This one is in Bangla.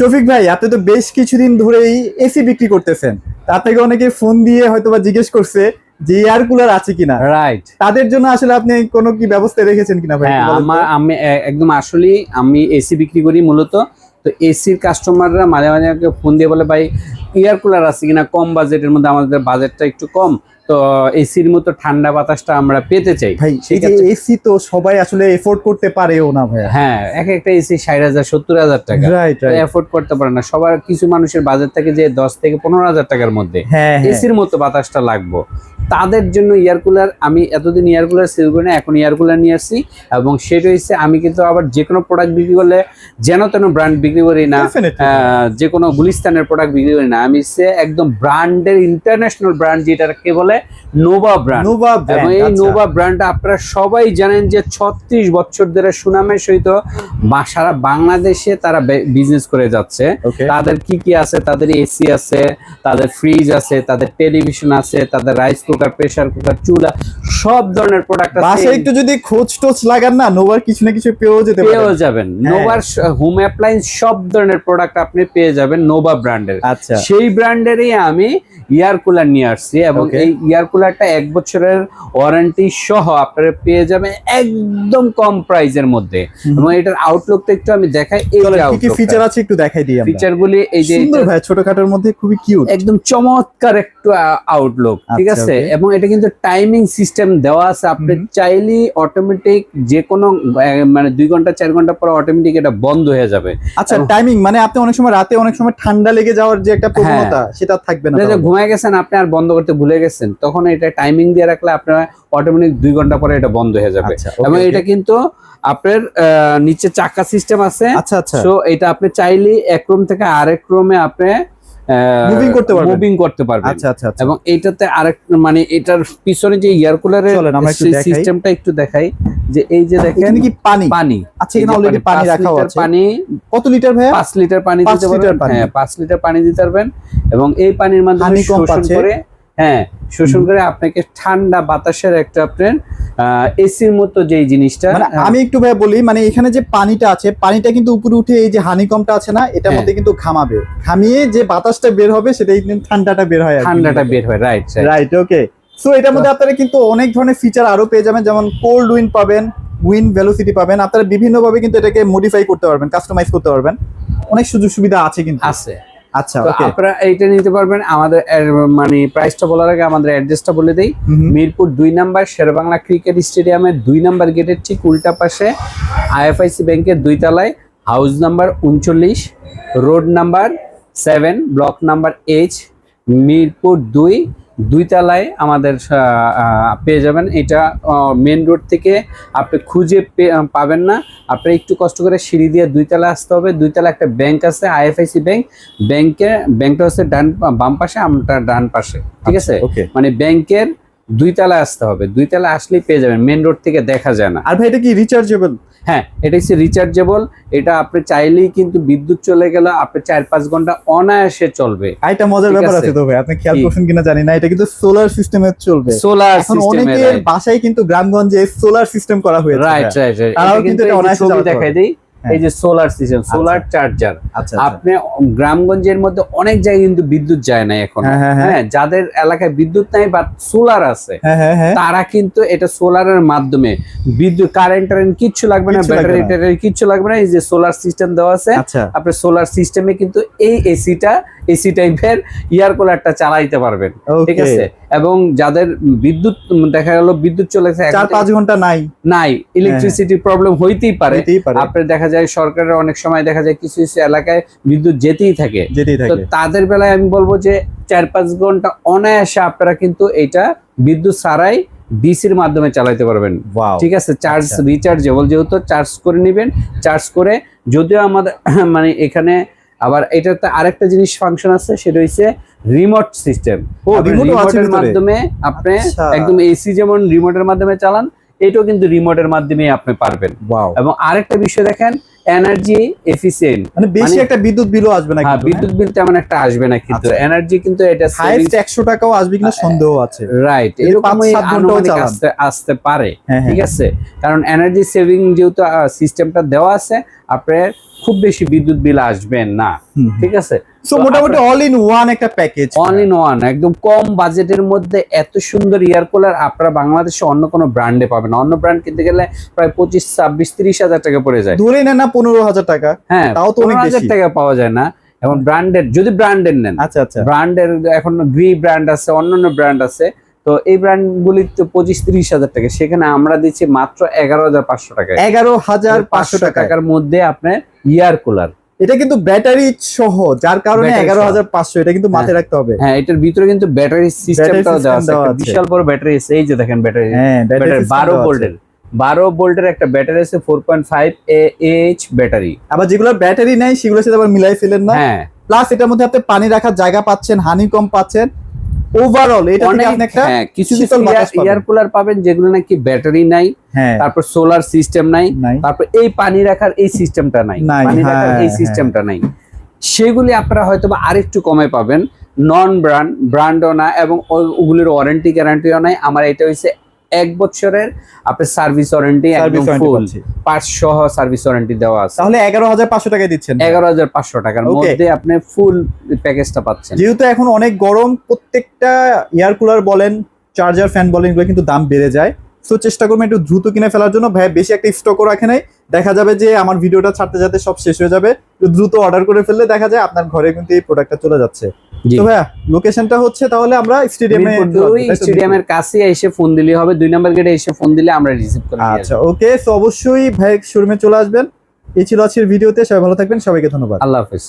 শফিক ভাই আপনি তো বেশ কিছুদিন ধরেই এসি বিক্রি করতেছেন। থেকে অনেকে ফোন দিয়ে হয়তো বা জিজ্ঞেস করছে যে এয়ার কুলার আছে কিনা। রাইট তাদের জন্য আসলে আপনি কোনো কি ব্যবস্থা রেখেছেন কিনা ভাই হ্যাঁ? আমার আমি একদম আসলেই আমি এসি বিক্রি করি মূলত। তো এসির কাস্টমাররা মাঝে মাঝে আমাকে ফোন দিয়ে বলে ভাই এয়ার কুলার আছে কিনা কম বাজেটের মধ্যে আমাদের বাজেটটা একটু কম তো এসির মতো ঠান্ডা বাতাসটা আমরা পেতে চাই। ভাই এসি তো সবাই আসলে এফোর্ড করতে পারেও না ভাই হ্যাঁ এক একটা এসি ষাট হাজার সত্তর হাজার টাকা। এফোর্ড করতে পারে না। সবার কিছু মানুষের বাজেট থাকে যে দশ থেকে পনেরো হাজার টাকার মধ্যে হ্যাঁ হ্যাঁ। এসির মতো বাতাসটা লাগবো। তাদের জন্য এয়ার কুলার আমি এতদিন এয়ার কুলার সেল করি না এখন এয়ার কুলার নিয়ে আসছি এবং সেটা হচ্ছে আমি কিন্তু আবার যে কোনো প্রোডাক্ট বিক্রি করলে যেন তেন ব্র্যান্ড বিক্রি করি না। যে কোনো গুলিস্তানের প্রোডাক্ট বিক্রি করি না। আমি সে একদম ব্র্যান্ডের ইন্টারন্যাশনাল ব্র্যান্ড যেটাকে বলে নোভা ব্র্যান্ড। নোভা এবং এই আচ্ছা। নোভা ব্র্যান্ডটা আপনারা সবাই জানেন যে ছত্রিশ বছর ধরে সুনামের সহিত সারা বাংলাদেশে তারা বিজনেস করে যাচ্ছে। তাদের কি কি আছে? তাদের এসি আছে তাদের ফ্রিজ আছে তাদের টেলিভিশন আছে তাদের রাইস কুকার প্রেসার কুকার চুলা সব ধরনের প্রোডাক্ট আছে। বাসায় একটু যদি খোঁজ টোচ লাগান না নোভার কিছু না কিছু পেয়েও যেতে পেয়েও যাবেন। হ্যাঁ। নোভার হোম অ্যাপ্লায়েন্স সব ধরনের প্রোডাক্ট আপনি পেয়ে যাবেন নোভা ব্র্যান্ডের। আচ্ছা। সেই ব্র্যান্ডেরই আমি ইয়ার কুলার নিয়ে আসছি এবং. এই ইয়ার কুলারটা এক বছরের ওয়ারেন্টি সহ আপনারা পেয়ে যাবেন একদম কম প্রাইজের মধ্যে। এবং এটার আউটলুকটা একটু আমি দেখাই এই কি ফিচার আছে একটু দেখাই দিই আমরা। ফিচার গুলি এই যে সুন্দর ভাই ছোটখাটোর মধ্যে খুবই কিউট একদম চমৎকার একটু আউটলুক ঠিক আচ্ছা, আছে? এবং এটা কিন্তু টাইমিং সিস্টেম দেওয়া আছে। আপনি হুম। চাইলেই অটোমেটিক যে কোনো মানে দুই ঘণ্টা চার ঘণ্টা পর অটোমেটিক এটা বন্ধ হয়ে যাবে। আচ্ছা টাইমিং মানে আপনি অনেক সময় রাতে অনেক সময় ঠান্ডা লেগে যাওয়ার যে একটা প্রবণতা সেটা থাকবে না যে ঘুমায় গেছেন আপনি আর বন্ধ করতে ভুলে গেছেন তখন এটা টাইমিং দিয়ে রাখলে আপনার অটোমেটিক দুই ঘণ্টা পরে এটা বন্ধ হয়ে যাবে। আচ্ছা, এবং এটা কিন্তু আপনার আহ, নিচে চাকা সিস্টেম আছে। আচ্ছা আচ্ছা। তো এটা আপনি চাইলেই এক রুম থেকে আরেক রুমে আপনি Moving করতে পারবেন। মুভিং করতে পারবেন। আচ্ছা আচ্ছা আচ্ছা। এবং এইটাতে আরেক মানে এটার পিছনে যে এয়ার কুলারের। সিস্টেমটা একটু দেখাই। যে এই যে দেখেন এখানে কি পানি? পানি। আচ্ছা এখানে অলরেডি পানি লিটার আছে। পানি। কত লিটার ভাইয়া? পাঁচ লিটার পানি দিতে পারবেন। হ্যাঁ পাঁচ লিটার পানি দিতে পারবেন। এবং এই পানির মাধ্যমে শোষণ করে হ্যাঁ শোষণ করে আপনাকে ঠান্ডা বাতাসের একটা আপনার এসির মতো যেই জিনিসটা মানে আমি একটু ভাই বলি মানে এখানে যে পানিটা আছে পানিটা কিন্তু উপরে উঠে এই যে হানিকমটা আছে না এটার হ্যাঁ। মধ্যে কিন্তু ঘামাবে। ঘামিয়ে যে বাতাসটা বের হবে সেটাই কিন্তু ঠান্ডাটা বের হয় ঠান্ডাটা বের হয় রাইট রাইট ওকে সো এটার মধ্যে আপনারা কিন্তু অনেক ধরনের ফিচার আরও পেয়ে যাবেন যেমন কোল্ড উইন পাবেন উইন ভেলোসিটি পাবেন আপনারা বিভিন্নভাবে কিন্তু এটাকে মডিফাই করতে পারবেন কাস্টমাইজ করতে পারবেন। অনেক সুযোগ সুবিধা আছে কিন্তু। আছে। আচ্ছা ওকে আপনারা এইটা নিতে পারবেন। আমাদের মানে প্রাইসটা বলার আগে আমাদের অ্যাড্রেসটা বলে দেই। মিরপুর দুই নাম্বার শেরবাংলা ক্রিকেট স্টেডিয়ামের দুই নাম্বার গেটের ঠিক উল্টা পাশে আইএফআইসি ব্যাংকের দুই তলায় হাউস নাম্বার উনচল্লিশ road number seven block number H Mirpur দুই দুই তালায় আমাদের পেয়ে যাবেন। এটা মেন রোড থেকে আপনি খুঁজে পাবেন না। আপনি একটু কষ্ট করে সিঁড়ি দিয়ে দুই তালা আসতে হবে। দুই তালা একটা ব্যাংক আছে আইএফআইসি ব্যাংক ব্যাংকে ব্যাংকটা হচ্ছে ডান বাম পাশে আমরা ডান পাশে। ঠিক আছে? ওকে মানে ব্যাংকের দুই তলায় আসতে হবে। দুই তলায় আসলেই পেয়ে যাবেন। মেন রোড থেকে দেখা যায় না। আর ভাই এটা কি রিচার্জেবল হ্যাঁ এটা হচ্ছে রিচার্জেবল এটা আপনি চাইলেই কিন্তু বিদ্যুৎ চলে গেলে আপনি চার পাঁচ ঘণ্টা অনায়াসে চলবে। এটা মজার ব্যাপার আছে। তো ভাই আপনি খেয়াল করছেন কিনা জানি না এটা কিন্তু সোলার সিস্টেমে চলবে। সোলার এখন অনেকের বাসায় কিন্তু গ্রামগঞ্জে সোলার সিস্টেম করা হয়েছে রাইট। রাইট রাইট তারাও কিন্তু এটা অনায়াসে দেখাই পারবে। এই যে সোলার সিস্টেম সোলার চার্জার। আপনি গ্রামগঞ্জের মধ্যে অনেক জায়গায় কিন্তু বিদ্যুৎ যায় না এখন হ্যাঁ, হ্যাঁ, হ্যাঁ। হ্যাঁ যাদের এলাকায় বিদ্যুৎ নাই বা সোলার আছে তারা কিন্তু এটা সোলারের মাধ্যমে বিদ্যুৎ কারেন্ট টারেন্ট কিচ্ছু লাগবে না ব্যাটারি। ট্যাটারি কিচ্ছু লাগবে না এই যে সোলার সিস্টেম দেওয়া আছে আচ্ছা আপনি সোলার সিস্টেমে কিন্তু এই এসিটা এসি টাইপের ইয়ার কুলারটা চালাইতে পারবেন ঠিক আছে? এবং যাদের বিদ্যুৎ দেখা গেল বিদ্যুৎ চলেছে চার পাঁচ ঘণ্টা নাই। নাই ইলেকট্রিসিটি প্রবলেম হইতেই পারে। আপনার দেখা যায় সরকারের অনেক সময় দেখা যায় কিছু কিছু এলাকায় বিদ্যুৎ যেতেই থাকে। তো তাদের বেলায় আমি বলব যে চার পাঁচ ঘণ্টা অনায়াসে আপনারা কিন্তু এটা বিদ্যুৎ ছাড়াই ডিসির মাধ্যমে চালাইতে পারবেন। ঠিক আছে? চার্জ আচ্ছা। রিচার্জেবল যেহেতু চার্জ করে নেবেন। চার্জ করে যদিও আমাদের মানে এখানে আবার এটাতে আরেকটা জিনিস ফাংশন আছে সেটা হচ্ছে রিমোট সিস্টেম রিমোটের মাধ্যমে আপনি আচ্ছা। একদম এসি যেমন রিমোটের মাধ্যমে চালান এটাও কিন্তু রিমোটের মাধ্যমে আপনি পারবেন। ওয়াও এবং আরেকটা বিষয় দেখেন এনার্জি এফিসিয়েন্ট মানে বেশি মানে- একটা বিদ্যুৎ বিলও আসবে না হ্যাঁ কিন্তু বিদ্যুৎ বিল তেমন একটা আসবে না কিন্তু। আচ্ছা। এনার্জি কিন্তু এটা হাইস্ট একশো টাকাও আসবে কিনা সন্দেহ আছে। রাইট এরকমই আসতে আসতে পারে হ্যাঁ ঠিক হ্যাঁ আছে? কারণ এনার্জি সেভিং যেহেতু সিস্টেমটা দেওয়া আছে আপনার খুব বেশি বিদ্যুৎ বিল আসবেন না ঠিক আছে? সো মোটামুটি অল ইন ওয়ান একটা প্যাকেজ অল ইন ওয়ান একদম কম বাজেটের মধ্যে এত সুন্দর কুলার আপনারা বাংলাদেশে অন্য কোনো ব্র্যান্ডে পাবেন অন্য ব্র্যান্ড কিনতে গেলে প্রায় পঁচিশ ছাব্বিশ তিরিশ হাজার টাকা পড়ে যায়। ধরে নেন না পনেরো হাজার টাকা হ্যাঁ তাও তো অনেক হাজার টাকা পাওয়া যায় না। এখন ব্র্যান্ডের যদি ব্র্যান্ডের নেন। আচ্ছা আচ্ছা। ব্র্যান্ডের এখন গ্রি ব্র্যান্ড আছে অন্যান্য ব্র্যান্ড আছে। তো এই ব্র্যান্ড গুলি তো পঁচিশ তিরিশ হাজার টাকা। সেখানে আমরা দিচ্ছি মাত্র এগারো হাজার পাঁচশো টাকায়। এগারো হাজার পাঁচশো টাকা টাকার মধ্যে আপনার ইয়ার কুলার। এটা কিন্তু ব্যাটারি সহ যার কারণে এগারো হাজার পাঁচশো এটা কিন্তু মাথায় রাখতে হবে। হ্যাঁ এটার ভিতরে কিন্তু ব্যাটারি সিস্টেমটাও দেওয়া আছে। বিশাল বড় ব্যাটারি আছে। এই যে দেখেন ব্যাটারি। হ্যাঁ ব্যাটারি ব্যাটারি বারো ভোল্টের। বারো ভোল্টের একটা ব্যাটারি আছে four point five H battery. আবার যেগুলো ব্যাটারি নাই সেগুলোর সাথে আবার মিলাই ফেলেন না। হ্যাঁ। প্লাস এটার মধ্যে আপনি পানি রাখার জায়গা পাচ্ছেন হানি কম পাচ্ছেন। ওভারঅল এটা আপনি একটা হ্যাঁ কিছু কিছু এয়ার কুলার পাবেন। যেগুলো নাকি ব্যাটারি নাই হ্যাঁ। তারপর সোলার সিস্টেম নাই তারপর এই পানি রাখার এই সিস্টেমটা নাই। পানি রাখার হ্যাঁ, এই হ্যাঁ। সিস্টেমটা নাই। সেগুলি আপনারা হয়তো বা আরেকটু কমে পাবেন। নন ব্র্যান্ড ব্র্যান্ডও না এবং ওগুলির ওয়ারেন্টি গ্যারান্টিও নাই। আমার এটা হচ্ছে এক বছরের আপনার সার্ভিস ওয়ারেন্টি একদম ফুল পাচ্ছি। পাঁচ সহ সার্ভিস ওয়ারেন্টি দেওয়া আছে। তাহলে এগারো হাজার পাঁচশো টাকায় দিচ্ছেন। এগারো হাজার পাঁচশো টাকার. মধ্যে আপনি ফুল প্যাকেজটা পাচ্ছেন। যেহেতু এখন অনেক গরম প্রত্যেকটা এয়ার কুলার বলেন চার্জার ফ্যান বলেন এগুলো কিন্তু দাম বেড়ে যায়। তো চেষ্টা করবেন একটু দ্রুত কিনে ফেলার জন্য। ভাই বেশি একটা স্টকও রাখে নাই। দেখা যাবে যে আমার ভিডিওটা ছাড়তে যাতে সব শেষ হয়ে যাবে। দ্রুত অর্ডার করে ফেললে দেখা যায় আপনার ঘরে কিন্তু এই প্রোডাক্টটা চলে যাচ্ছে। তো ভাইয়া লোকেশনটা হচ্ছে তাহলে আমরা স্টেডিয়ামে স্টেডিয়ামের কাছে এসে ফোন দিলে হবে দুই নাম্বার গেটে এসে ফোন দিলে আমরা রিসিভ করে আচ্ছা ওকে তো অবশ্যই ভাই শোরুমে চলে আসবেন। এই ছিল আজকের ভিডিওতে সবাই ভালো থাকবেন সবাইকে ধন্যবাদ। আল্লাহ হাফেজ।